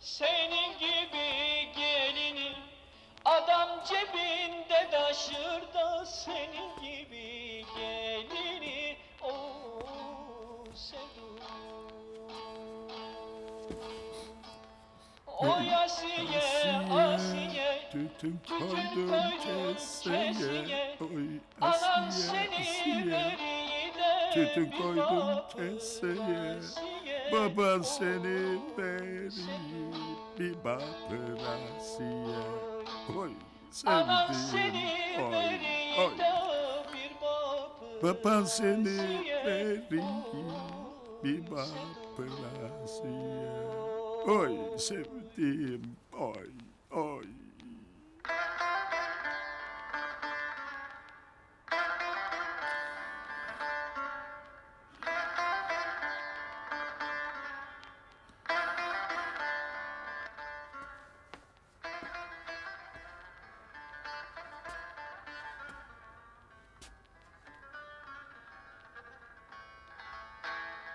senin gibi gelini Adam cebinde taşır da senin gibi gelini O O Asiye, Asiye Tütün koydum keseye. Oy Asiye Asiye. Tütün koydum keseye. Baban seni verir bir bak Asiye. Oy sevdiğim seni oy veriyi oy. de bir bak Baban seni verir bir bak Asiye. Oy sevdiğim oy oy.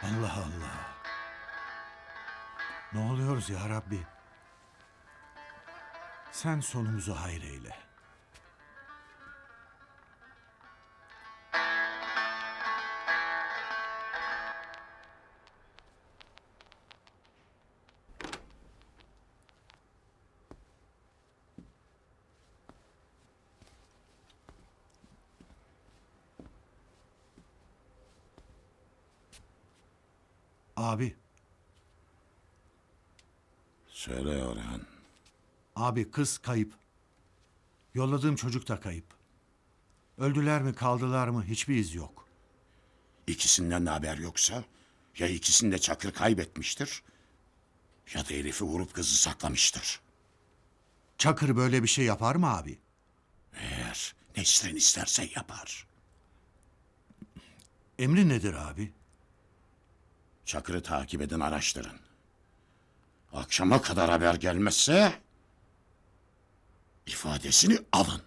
Allah Allah. Ne oluyoruz ya Rabbi? Sen sonumuzu hayır Abi, Söyle Orhan. abi kız kayıp. Yolladığım çocuk da kayıp. Öldüler mi kaldılar mı hiçbir iz yok. İkisinden de haber yoksa ya ikisini de Çakır kaybetmiştir ya da herifi vurup kızı saklamıştır. Çakır böyle bir şey yapar mı abi? Eğer Nesrin isterse yapar. Emri nedir abi? Çakır'ı takip edin araştırın. Akşama kadar haber gelmezse ifadesini alın.